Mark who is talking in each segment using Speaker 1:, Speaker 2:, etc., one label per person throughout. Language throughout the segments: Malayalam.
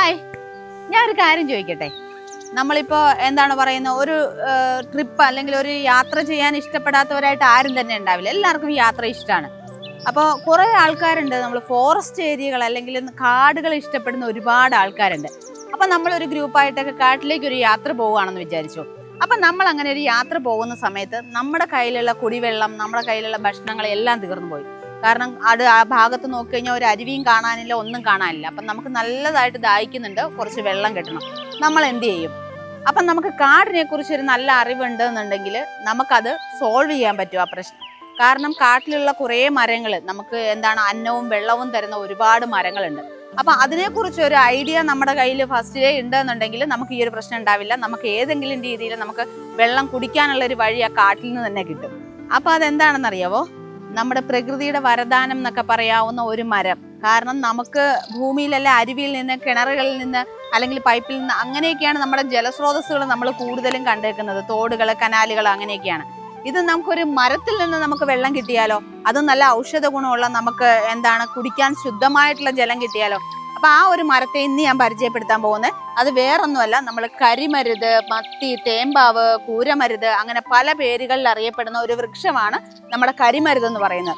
Speaker 1: ഹായ്. ഞാൻ ഒരു കാര്യം ചോദിക്കട്ടെ? നമ്മളിപ്പോൾ എന്താണ് പറയുന്നത്? ഒരു ട്രിപ്പ് അല്ലെങ്കിൽ ഒരു യാത്ര ചെയ്യാൻ ഇഷ്ടപ്പെടാത്തവരായിട്ട് ആരും തന്നെ ഉണ്ടാവില്ല. എല്ലാവർക്കും യാത്ര ഇഷ്ടമാണ് അപ്പോൾ കുറേ ആൾക്കാരുണ്ട്. നമ്മൾ ഫോറസ്റ്റ് ഏരിയകൾ അല്ലെങ്കിൽ കാടുകൾ ഇഷ്ടപ്പെടുന്ന ഒരുപാട് ആൾക്കാരുണ്ട്. അപ്പം നമ്മളൊരു ഗ്രൂപ്പായിട്ടൊക്കെ കാട്ടിലേക്ക് ഒരു യാത്ര പോവുകയാണെന്ന് വിചാരിച്ചു. അപ്പം നമ്മൾ അങ്ങനെ ഒരു യാത്ര പോകുന്ന സമയത്ത് നമ്മുടെ കയ്യിലുള്ള കുടിവെള്ളം നമ്മുടെ കയ്യിലുള്ള ഭക്ഷണങ്ങൾ എല്ലാം തീർന്നു പോയി കാരണം അത് ആ ഭാഗത്ത് നോക്കിക്കഴിഞ്ഞാൽ ഒരു അരുവിയും കാണാനില്ല ഒന്നും കാണാനില്ല. അപ്പം നമുക്ക് നല്ലതായിട്ട് ദാഹിക്കുന്നുണ്ട്. കുറച്ച് വെള്ളം കിട്ടണം. നമ്മൾ എന്ത് ചെയ്യും? അപ്പം നമുക്ക് കാടിനെ കുറിച്ച് ഒരു നല്ല അറിവുണ്ട് എന്നുണ്ടെങ്കിൽ നമുക്കത് സോൾവ് ചെയ്യാൻ പറ്റും ആ പ്രശ്നം. കാരണം കാട്ടിലുള്ള കുറേ മരങ്ങൾ നമുക്ക് എന്താണ് അന്നവും വെള്ളവും തരുന്ന ഒരുപാട് മരങ്ങളുണ്ട്. അപ്പം അതിനെക്കുറിച്ച് ഒരു ഐഡിയ നമ്മുടെ കയ്യിൽ ഫസ്റ്റിലേ ഉണ്ടെന്നുണ്ടെങ്കിൽ നമുക്ക് ഈ ഒരു പ്രശ്നം ഉണ്ടാവില്ല. നമുക്ക് ഏതെങ്കിലും രീതിയിൽ നമുക്ക് വെള്ളം കുടിക്കാനുള്ള ഒരു വഴി ആ കാട്ടിൽ നിന്ന് തന്നെ കിട്ടും. അപ്പം അതെന്താണെന്നറിയാവോ? നമ്മുടെ പ്രകൃതിയുടെ വരദാനം എന്നൊക്കെ പറയാവുന്ന ഒരു മരം. കാരണം നമുക്ക് ഭൂമിയിലല്ല അരുവിയിൽ നിന്ന് കിണറുകളിൽ നിന്ന് അല്ലെങ്കിൽ പൈപ്പിൽ നിന്ന് അങ്ങനെയൊക്കെയാണ് നമ്മുടെ ജലസ്രോതസ്സുകൾ നമ്മൾ കൂടുതലും കണ്ടേക്കുന്നത്. തോടുകൾ കനാലുകൾ അങ്ങനെയൊക്കെയാണ്. ഇത് നമുക്കൊരു മരത്തിൽ നിന്ന് നമുക്ക് വെള്ളം കിട്ടിയാലോ? അത് നല്ല ഔഷധ ഗുണമുള്ള നമുക്ക് എന്താണ് കുടിക്കാൻ ശുദ്ധമായിട്ടുള്ള ജലം കിട്ടിയാലോ? അപ്പൊ ആ ഒരു മരത്തെ ഇന്ന് ഞാൻ പരിചയപ്പെടുത്താൻ പോകുന്നത് അത് വേറൊന്നുമല്ല നമ്മൾ കരിമരുത് മത്തി തേമ്പാവ് കൂരമരുത് അങ്ങനെ പല പേരുകളിൽ അറിയപ്പെടുന്ന ഒരു വൃക്ഷമാണ് നമ്മുടെ കരിമരുത് എന്ന് പറയുന്നത്.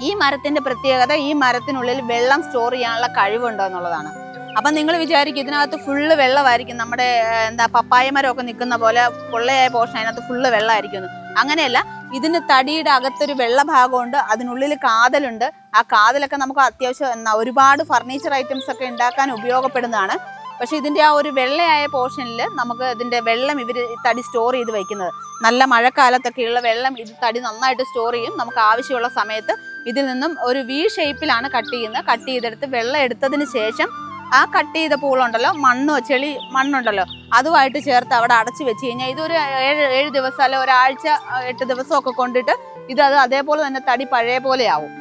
Speaker 1: ഈ മരത്തിന്റെ പ്രത്യേകത ഈ മരത്തിനുള്ളിൽ വെള്ളം സ്റ്റോർ ചെയ്യാനുള്ള കഴിവുണ്ടോ എന്നുള്ളതാണ്. അപ്പൊ നിങ്ങൾ വിചാരിക്കും ഇതിനകത്ത് ഫുള്ള് വെള്ളമായിരിക്കും. നമ്മുടെ എന്താ പപ്പായ മരമൊക്കെ നിൽക്കുന്ന പോലെ പൊള്ളയായ പോർഷൻ അതിനകത്ത് ഫുള്ള് വെള്ളമായിരിക്കും. അങ്ങനെയല്ല ഇതിന് തടിയുടെ അകത്തൊരു വെള്ള ഭാഗമുണ്ട് അതിനുള്ളിൽ കാതലുണ്ട്. ആ കാതലൊക്കെ നമുക്ക് അത്യാവശ്യം ഒരുപാട് ഫർണിച്ചർ ഐറ്റംസ് ഒക്കെ ഉണ്ടാക്കാൻ ഉപയോഗപ്പെടുന്നതാണ്. പക്ഷെ ഇതിന്റെ ആ ഒരു വെള്ളയായ പോർഷനിൽ നമുക്ക് ഇതിന്റെ വെള്ളം ഇവർ തടി സ്റ്റോർ ചെയ്ത് വയ്ക്കുന്നത് നല്ല മഴക്കാലത്തൊക്കെയുള്ള വെള്ളം ഇത് തടി നന്നായിട്ട് സ്റ്റോർ ചെയ്യും. നമുക്ക് ആവശ്യമുള്ള സമയത്ത് ഇതിൽ നിന്നും ഒരു വി ഷേപ്പിലാണ് കട്ട് ചെയ്യുന്നത്. കട്ട് ചെയ്തെടുത്ത് വെള്ളം എടുത്തതിന് ശേഷം ആ കട്ട് ചെയ്ത പൂളുണ്ടല്ലോ മണ്ണോ ചെളി മണ്ണുണ്ടല്ലോ അതുമായിട്ട് ചേർത്ത് അവിടെ അടച്ചു വെച്ച് കഴിഞ്ഞാൽ ഇതൊരു ഏഴ് ഏഴ് ദിവസം അല്ലെ ഒരാഴ്ച എട്ട് ദിവസമൊക്കെ കൊണ്ടിട്ട് ഇത് അത് അതേപോലെ തന്നെ തടി പഴയ പോലെ ആവും.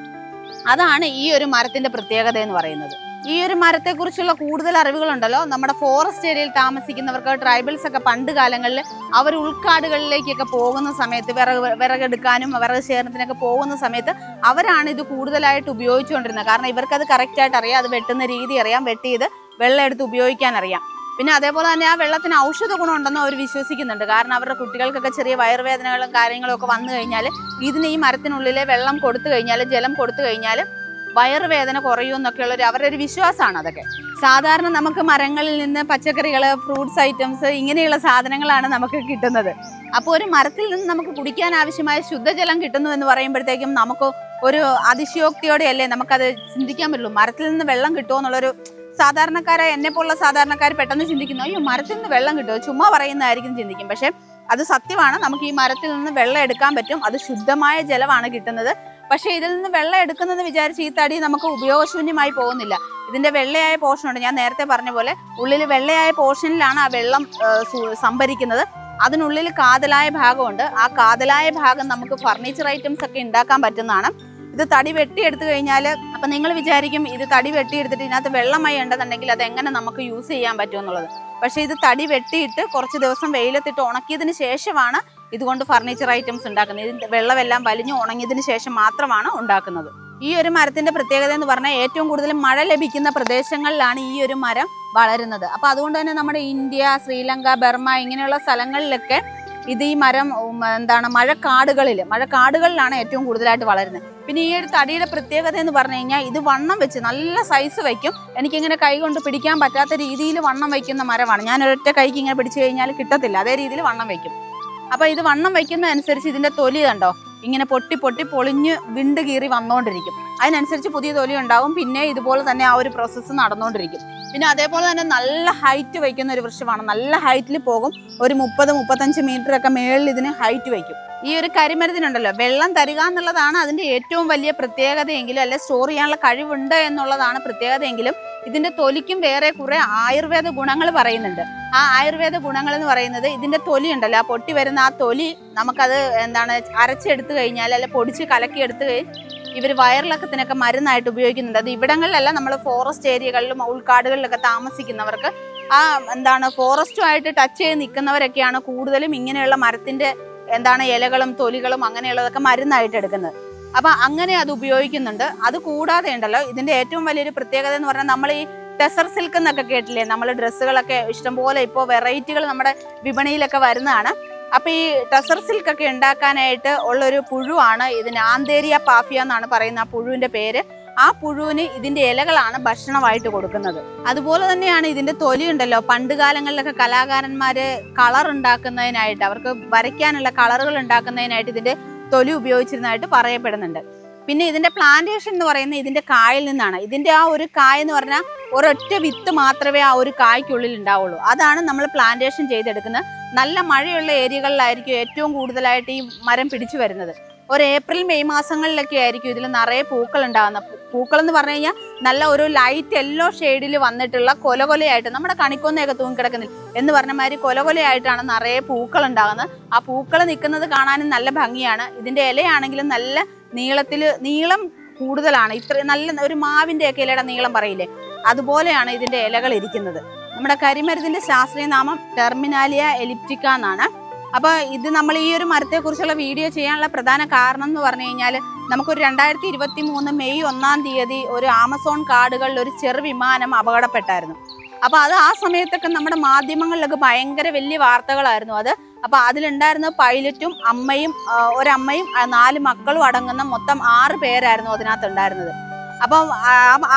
Speaker 1: അതാണ് ഈ ഒരു മരത്തിന്റെ പ്രത്യേകത എന്ന് പറയുന്നത്. ഈ ഒരു മരത്തെക്കുറിച്ചുള്ള കൂടുതൽ അറിവുകളുണ്ടല്ലോ. നമ്മുടെ ഫോറസ്റ്റ് ഏരിയയിൽ താമസിക്കുന്നവർക്ക് ട്രൈബൽസ് ഒക്കെ പണ്ട് കാലങ്ങളിൽ അവർ ഉൾക്കാടുകളിലേക്കൊക്കെ പോകുന്ന സമയത്ത് വിറക് വിറകെടുക്കാനും വിറക് ശേഖരണത്തിനൊക്കെ പോകുന്ന സമയത്ത് അവരാണ് ഇത് കൂടുതലായിട്ട് ഉപയോഗിച്ചുകൊണ്ടിരുന്നത്. കാരണം ഇവർക്കത് കറക്റ്റായിട്ട് അറിയാം അത് വെട്ടുന്ന രീതി അറിയാം വെട്ടി ഇത് വെള്ളം എടുത്ത് ഉപയോഗിക്കാൻ അറിയാം. പിന്നെ അതേപോലെ തന്നെ ആ വെള്ളത്തിന് ഔഷധ ഗുണം ഉണ്ടെന്ന് അവർ വിശ്വസിക്കുന്നുണ്ട്. കാരണം അവരുടെ കുട്ടികൾക്കൊക്കെ ചെറിയ വയറുവേദനകളും കാര്യങ്ങളും ഒക്കെ വന്നു കഴിഞ്ഞാൽ ഇതിന് ഈ മരത്തിനുള്ളിലെ വെള്ളം കൊടുത്തു കഴിഞ്ഞാൽ ജലം കൊടുത്തു കഴിഞ്ഞാൽ വയറുവേദന കുറയും എന്നൊക്കെയുള്ള ഒരു അവരുടെ ഒരു വിശ്വാസമാണ് അതൊക്കെ. സാധാരണ നമുക്ക് മരങ്ങളിൽ നിന്ന് പച്ചക്കറികൾ ഫ്രൂട്ട്സ് ഐറ്റംസ് ഇങ്ങനെയുള്ള സാധനങ്ങളാണ് നമുക്ക് കിട്ടുന്നത്. അപ്പോൾ ഒരു മരത്തിൽ നിന്ന് നമുക്ക് കുടിക്കാൻ ആവശ്യമായ ശുദ്ധജലം കിട്ടുന്നു എന്ന് പറയുമ്പോഴത്തേക്കും നമുക്ക് ഒരു അതിശയോക്തിയോടെയല്ലേ നമുക്കത് ചിന്തിക്കാൻ പറ്റുള്ളൂ. മരത്തിൽ നിന്ന് വെള്ളം കിട്ടുമോ എന്നുള്ളൊരു സാധാരണക്കാരായ എന്നെ പോലുള്ള സാധാരണക്കാർ പെട്ടെന്ന് ചിന്തിക്കുന്നു അയ്യോ മരത്തിൽ നിന്ന് വെള്ളം കിട്ടുമോ? ചുമ്മാ പറയുന്നതായിരിക്കും ചിന്തിക്കും. പക്ഷേ അത് സത്യമാണ്. നമുക്ക് ഈ മരത്തിൽ നിന്ന് വെള്ളം എടുക്കാൻ പറ്റും. അത് ശുദ്ധമായ ജലമാണ് കിട്ടുന്നത്. പക്ഷേ ഇതിൽ നിന്ന് വെള്ളം എടുക്കുന്നെന്ന് വിചാരിച്ച് ഈ തടി നമുക്ക് ഉപയോഗശൂന്യമായി പോകുന്നില്ല. ഇതിന്റെ വെള്ളയായ പോർഷൻ ഉണ്ട്. ഞാൻ നേരത്തെ പറഞ്ഞ പോലെ ഉള്ളിൽ വെള്ളയായ പോർഷനിലാണ് ആ വെള്ളം സംഭരിക്കുന്നത്. അതിനുള്ളിൽ കാതലായ ഭാഗമുണ്ട്. ആ കാതലായ ഭാഗം നമുക്ക് ഫർണിച്ചർ ഐറ്റംസ് ഒക്കെ ഉണ്ടാക്കാൻ പറ്റുന്നതാണ്. ഇത് തടി വെട്ടിയെടുത്തു കഴിഞ്ഞാൽ അപ്പം നിങ്ങൾ വിചാരിക്കും ഇത് തടി വെട്ടിയെടുത്തിട്ട് ഇതിനകത്ത് വെള്ളമായി ഉണ്ടെന്നുണ്ടെങ്കിൽ അത് എങ്ങനെ നമുക്ക് യൂസ് ചെയ്യാൻ പറ്റും എന്നുള്ളത്. പക്ഷേ ഇത് തടി വെട്ടിയിട്ട് കുറച്ച് ദിവസം വെയിലത്തിട്ട് ഉണക്കിയതിന് ശേഷമാണ് ഇതുകൊണ്ട് ഫർണിച്ചർ ഐറ്റംസ് ഉണ്ടാക്കുന്നത്. ഇതിന്റെ വെള്ളമെല്ലാം വലിഞ്ഞു ഉണങ്ങിയതിന് ശേഷം മാത്രമാണ് ഉണ്ടാക്കുന്നത്. ഈ ഒരു മരത്തിന്റെ പ്രത്യേകത എന്ന് പറഞ്ഞാൽ ഏറ്റവും കൂടുതൽ മഴ ലഭിക്കുന്ന പ്രദേശങ്ങളിലാണ് ഈ ഒരു മരം വളരുന്നത്. അപ്പോൾ അതുകൊണ്ട് തന്നെ നമ്മുടെ ഇന്ത്യ ശ്രീലങ്ക ബർമ ഇങ്ങനെയുള്ള സ്ഥലങ്ങളിലൊക്കെ ഇത് ഈ മരം എന്താണ് മഴക്കാടുകളിൽ മഴക്കാടുകളിലാണ് ഏറ്റവും കൂടുതലായിട്ട് വളരുന്നത്. പിന്നെ ഈ ഒരു തടിയുടെ പ്രത്യേകത എന്ന് പറഞ്ഞു കഴിഞ്ഞാൽ ഇത് വണ്ണം വെച്ച് നല്ല സൈസ് വയ്ക്കും എനിക്കിങ്ങനെ കൈ കൊണ്ട് പിടിക്കാൻ പറ്റാത്ത രീതിയിൽ വണ്ണം വയ്ക്കുന്ന മരമാണ്. ഞാൻ ഒരൊറ്റ കൈക്ക് ഇങ്ങനെ പിടിച്ചു കഴിഞ്ഞാൽ കിട്ടത്തില്ല. അതേ രീതിയിൽ വണ്ണം വയ്ക്കും അപ്പോൾ ഇത് വണ്ണം വയ്ക്കുന്നതനുസരിച്ച് ഇതിന്റെ തൊലി കണ്ടോ? ഇങ്ങനെ പൊട്ടി പൊട്ടി പൊളിഞ്ഞ് വിണ്ട് കീറി വന്നുകൊണ്ടിരിക്കും അതിനനുസരിച്ച് പുതിയ തൊലി ഉണ്ടാവും. പിന്നെ ഇതുപോലെ തന്നെ ആ ഒരു പ്രോസസ്സ് നടന്നുകൊണ്ടിരിക്കും പിന്നെ അതേപോലെ തന്നെ നല്ല ഹൈറ്റ് വയ്ക്കുന്ന ഒരു വൃക്ഷമാണ്. നല്ല ഹൈറ്റിൽ പോകും. ഒരു മുപ്പത് മുപ്പത്തഞ്ച് മീറ്റർ ഒക്കെ മേളിൽ ഇതിന് ഹൈറ്റ് വയ്ക്കും. ഈ ഒരു കരിമരുന്നിനുണ്ടല്ലോ വെള്ളം തരിക എന്നുള്ളതാണ് അതിന്റെ ഏറ്റവും വലിയ പ്രത്യേകതയെങ്കിലും അല്ലെ സ്റ്റോർ ചെയ്യാനുള്ള കഴിവുണ്ട് എന്നുള്ളതാണ് പ്രത്യേകതയെങ്കിലും ഇതിന്റെ തൊലിക്കും വേറെ കുറേ ആയുർവേദ ഗുണങ്ങൾ പറയുന്നുണ്ട്. ആ ആയുർവേദ ഗുണങ്ങൾ എന്ന് പറയുന്നത് ഇതിന്റെ തൊലി ഉണ്ടല്ലോ ആ പൊട്ടി വരുന്ന ആ തൊലി നമുക്കത് എന്താണ് അരച്ചെടുത്തു കഴിഞ്ഞാൽ അല്ലെ പൊടിച്ച് കലക്കി എടുത്തു ഇവർ വയറിളക്കത്തിനൊക്കെ മരുന്നായിട്ട് ഉപയോഗിക്കുന്നുണ്ട്. അത് ഇവിടങ്ങളിലല്ല നമ്മൾ ഫോറസ്റ്റ് ഏരിയകളിലും ഉൾക്കാടുകളിലൊക്കെ താമസിക്കുന്നവർക്ക് ആ എന്താണ് ഫോറസ്റ്റുമായിട്ട് ടച്ച് ചെയ്ത് നിൽക്കുന്നവരൊക്കെയാണ് കൂടുതലും ഇങ്ങനെയുള്ള മരത്തിന്റെ എന്താണ് ഇലകളും തൊലികളും അങ്ങനെയുള്ളതൊക്കെ മരുന്നായിട്ട് എടുക്കുന്നത്. അപ്പൊ അങ്ങനെ അത് ഉപയോഗിക്കുന്നുണ്ട്. അത് കൂടാതെ ഉണ്ടല്ലോ ഇതിന്റെ ഏറ്റവും വലിയൊരു പ്രത്യേകത എന്ന് പറഞ്ഞാൽ നമ്മൾ ഈ ടെസർ സിൽക്ക് എന്നൊക്കെ കേട്ടില്ലേ? നമ്മൾ ഡ്രസ്സുകളൊക്കെ ഇഷ്ടംപോലെ ഇപ്പോൾ വെറൈറ്റികൾ നമ്മുടെ വിപണിയിലൊക്കെ വരുന്നതാണ്. അപ്പോൾ ഈ ടെസർ സിൽക്കൊക്കെ ഉണ്ടാക്കാനായിട്ട് ഉള്ളൊരു പുഴുവാണ് ഇതിന് ആന്തേരിയ പാഫിയ എന്നാണ് പറയുന്ന ആ പുഴുവിന്റെ പേര്. ആ പുഴുവിന് ഇതിന്റെ ഇലകളാണ് ഭക്ഷണമായിട്ട് കൊടുക്കുന്നത്. അതുപോലെ തന്നെയാണ് ഇതിന്റെ തൊലി ഉണ്ടല്ലോ പണ്ട് കാലങ്ങളിലൊക്കെ കലാകാരന്മാർ കളർ ഉണ്ടാക്കുന്നതിനായിട്ട് അവർക്ക് വരയ്ക്കാനുള്ള കളറുകൾ ഉണ്ടാക്കുന്നതിനായിട്ട് ഇതിന്റെ തൊലി ഉപയോഗിച്ചിരുന്നതായിട്ട് പറയപ്പെടുന്നുണ്ട്. പിന്നെ ഇതിന്റെ പ്ലാന്റേഷൻ എന്ന് പറയുന്നത് ഇതിന്റെ കായിൽ നിന്നാണ്. ഇതിന്റെ ആ ഒരു കായ എന്ന് പറഞ്ഞാൽ ഒരൊറ്റ വിത്ത് മാത്രമേ ആ ഒരു കായ്ക്കുള്ളിൽ ഉണ്ടാവുള്ളൂ. അതാണ് നമ്മൾ പ്ലാന്റേഷൻ ചെയ്തെടുക്കുന്നത്. നല്ല മഴയുള്ള ഏരിയകളിലായിരിക്കും ഏറ്റവും കൂടുതലായിട്ട് ഈ മരം പിടിച്ചു വരുന്നത്. ഒരു ഏപ്രിൽ മെയ് മാസങ്ങളിലൊക്കെ ആയിരിക്കും ഇതിൽ നിറയെ പൂക്കൾ ഉണ്ടാകുന്നത്. പൂക്കൾ എന്ന് പറഞ്ഞു കഴിഞ്ഞാൽ നല്ല ഒരു ലൈറ്റ് യെല്ലോ ഷെയ്ഡിൽ വന്നിട്ടുള്ള കൊല കൊലയായിട്ട് നമ്മുടെ കണിക്കൊന്നയൊക്കെ തൂങ്ങിക്കിടക്കുന്നില്ല. എന്ന് പറഞ്ഞ മാതിരി കൊല കൊലയായിട്ടാണ് നിറയെ പൂക്കൾ ഉണ്ടാകുന്നത്. ആ പൂക്കൾ നിൽക്കുന്നത് കാണാനും നല്ല ഭംഗിയാണ്. ഇതിന്റെ ഇലയാണെങ്കിലും നല്ല നീളത്തിൽ നീളം കൂടുതലാണ്. ഇത്ര നല്ല ഒരു മാവിന്റെ ഒക്കെ ഇലയുടെ നീളം പറയില്ലേ? അതുപോലെയാണ് ഇതിന്റെ ഇലകൾ ഇരിക്കുന്നത്. നമ്മുടെ കരിമരുതിന്റെ ശാസ്ത്രീയ നാമം ടെർമിനാലിയ എലിപ്റ്റിക്ക എന്നാണ്. അപ്പൊ ഇത് നമ്മൾ ഈ ഒരു മരത്തെക്കുറിച്ചുള്ള വീഡിയോ ചെയ്യാനുള്ള പ്രധാന കാരണം എന്ന് പറഞ്ഞു കഴിഞ്ഞാൽ നമുക്കൊരു രണ്ടായിരത്തി ഇരുപത്തി മൂന്ന് മെയ് ഒന്നാം തീയതി ഒരു ആമസോൺ കാടുകളിൽ ഒരു ചെറു വിമാനം അപകടപ്പെട്ടായിരുന്നു. അപ്പോൾ അത് ആ സമയത്തൊക്കെ നമ്മുടെ മാധ്യമങ്ങളിലൊക്കെ ഭയങ്കര വലിയ വാർത്തകളായിരുന്നു അത്. അപ്പോൾ അതിലുണ്ടായിരുന്ന പൈലറ്റും അമ്മയും ഒരമ്മയും നാല് മക്കളും അടങ്ങുന്ന മൊത്തം ആറ് പേരായിരുന്നു അതിനകത്തുണ്ടായിരുന്നത്. അപ്പം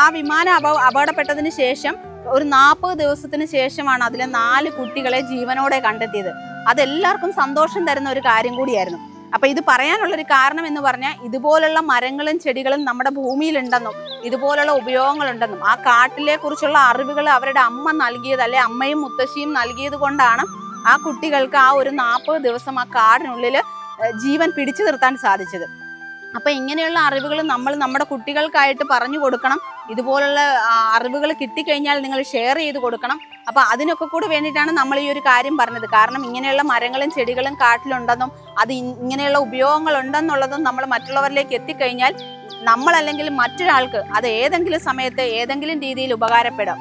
Speaker 1: ആ വിമാനം അപ അപകടപ്പെട്ടതിന് ശേഷം ഒരു നാൽപ്പത് ദിവസത്തിന് ശേഷമാണ് അതിലെ നാല് കുട്ടികളെ ജീവനോടെ കണ്ടെത്തിയത്. അതെല്ലാവർക്കും സന്തോഷം തരുന്ന ഒരു കാര്യം കൂടിയായിരുന്നു. അപ്പൊ ഇത് പറയാനുള്ള ഒരു കാരണം എന്ന് പറഞ്ഞാൽ ഇതുപോലുള്ള മരങ്ങളും ചെടികളും നമ്മുടെ ഭൂമിയിലുണ്ടെന്നും ഇതുപോലുള്ള ഉപയോഗങ്ങളുണ്ടെന്നും ആ കാട്ടിലെ കുറിച്ചുള്ള അറിവുകൾ അവരുടെ അമ്മ നൽകിയത് അല്ലെ അമ്മയും മുത്തശ്ശിയും നൽകിയത് കൊണ്ടാണ് ആ കുട്ടികൾക്ക് ആ ഒരു നാൽപ്പത് ദിവസം ആ കാടിനുള്ളിൽ ജീവൻ പിടിച്ചു നിർത്താൻ സാധിച്ചത്. അപ്പൊ ഇങ്ങനെയുള്ള അറിവുകൾ നമ്മൾ നമ്മുടെ കുട്ടികൾക്കായിട്ട് പറഞ്ഞു കൊടുക്കണം. ഇതുപോലുള്ള അറിവുകൾ കിട്ടിക്കഴിഞ്ഞാൽ നിങ്ങൾ ഷെയർ ചെയ്ത് കൊടുക്കണം. അപ്പോൾ അതിനൊക്കെ കൂടെ വേണ്ടിയിട്ടാണ് നമ്മൾ ഈ ഒരു കാര്യം പറഞ്ഞത്. കാരണം ഇങ്ങനെയുള്ള മരങ്ങളും ചെടികളും കാട്ടിലുണ്ടെന്നും അത് ഇങ്ങനെയുള്ള ഉപയോഗങ്ങൾ ഉണ്ടെന്നുള്ളതും നമ്മൾ മറ്റുള്ളവരിലേക്ക് എത്തിക്കഴിഞ്ഞാൽ നമ്മളല്ലെങ്കിൽ മറ്റൊരാൾക്ക് അത് ഏതെങ്കിലും സമയത്ത് ഏതെങ്കിലും രീതിയിൽ ഉപകാരപ്പെടും.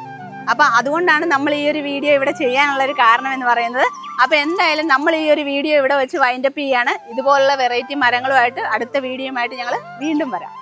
Speaker 1: അപ്പോൾ അതുകൊണ്ടാണ് നമ്മൾ ഈ ഒരു വീഡിയോ ഇവിടെ ചെയ്യാനുള്ള ഒരു കാരണം എന്ന് പറയുന്നത്. അപ്പോൾ എന്തായാലും നമ്മൾ ഈ ഒരു വീഡിയോ ഇവിടെ വെച്ച് വൈൻഡപ്പ് ചെയ്യാണ്. ഇതുപോലുള്ള വെറൈറ്റി മരങ്ങളുമായിട്ട് അടുത്ത വീഡിയോയുമായിട്ട് ഞങ്ങൾ വീണ്ടും വരാം.